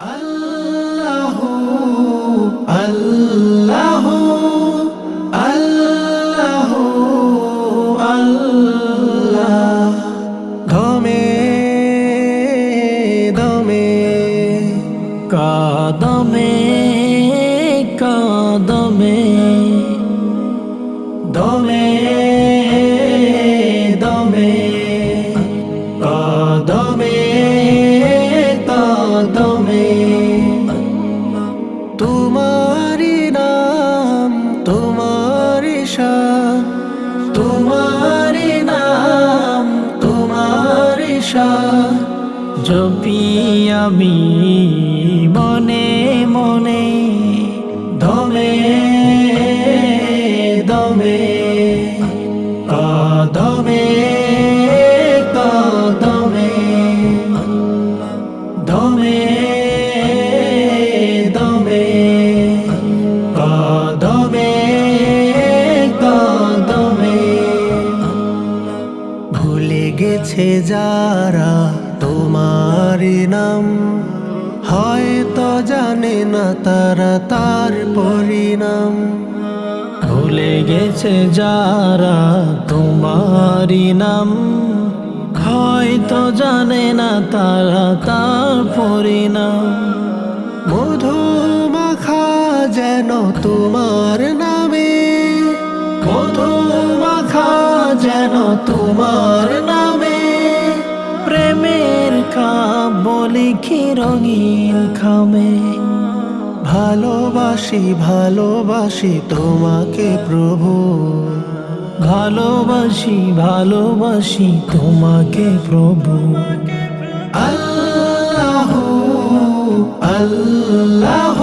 আল্লাহ আল্লাহ আল্লাহ আল্লাহ। দমে দমে কদমে কদমে জপি আমি মনে মনে দমে দমে কদমে কদমে দমে দমে কদমে কদমে ভুলে গেছে যারা তোমার নাম। হয়তো জানে না তারা তার পরিণাম। ভুলে গেছে যারা তোমারি নাম। হয়তো জানে না তারা তার পরিণাম। মধু মাখা যেন তোমার নামে। মধু মাখা যেন তোমার নামে। লিখি রঙিন খামে। ভালোবাসি ভালোবাসি তোমাকে প্রভু। ভালোবাসি ভালোবাসি তোমাকে প্রভু। আল্লাহ আল্লাহ।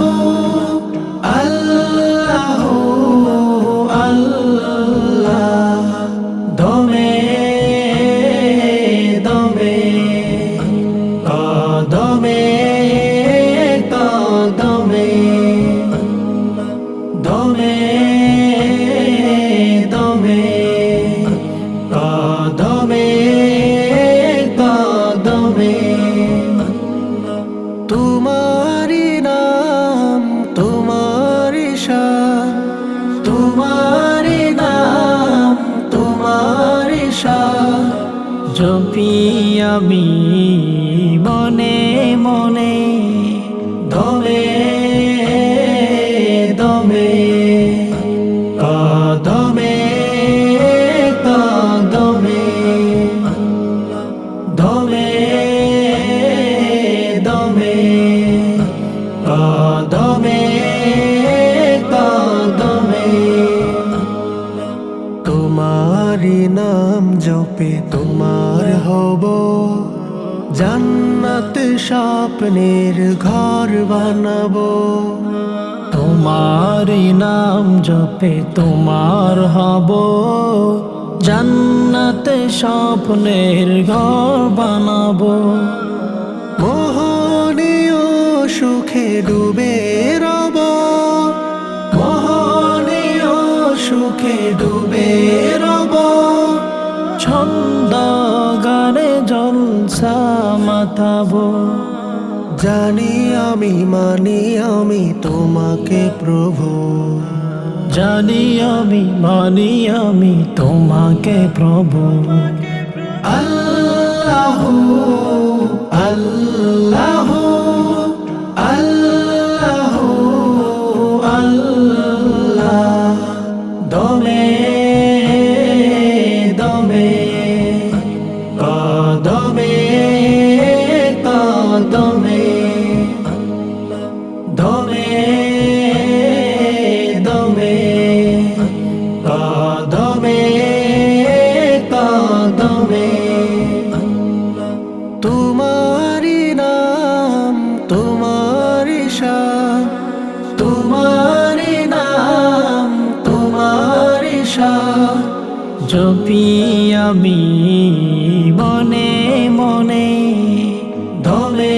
কদমে কদমে দমে। দমে কদমে কদমে তোমারি নাম তোমারি শান তোমারি নাম তোমারি শান জপি আমি জান্নাত স্বপ্নের ঘর বানাবো। তোমারি নাম জপে তোমার হব। জান্নাতে স্বপ্নের ঘর বানাবো। মোহনীয় সুখে ডুবে রব। মোহনীয় সুখে ডুবে জলসা মাথাবো। জানি আমি মানি আমি তোমাকে প্রভু। জানি আমি মানি আমি তোমাকে প্রভু। আল্লাহ আল্লাহ। পিয়ামি আমি মনে মনে ধমে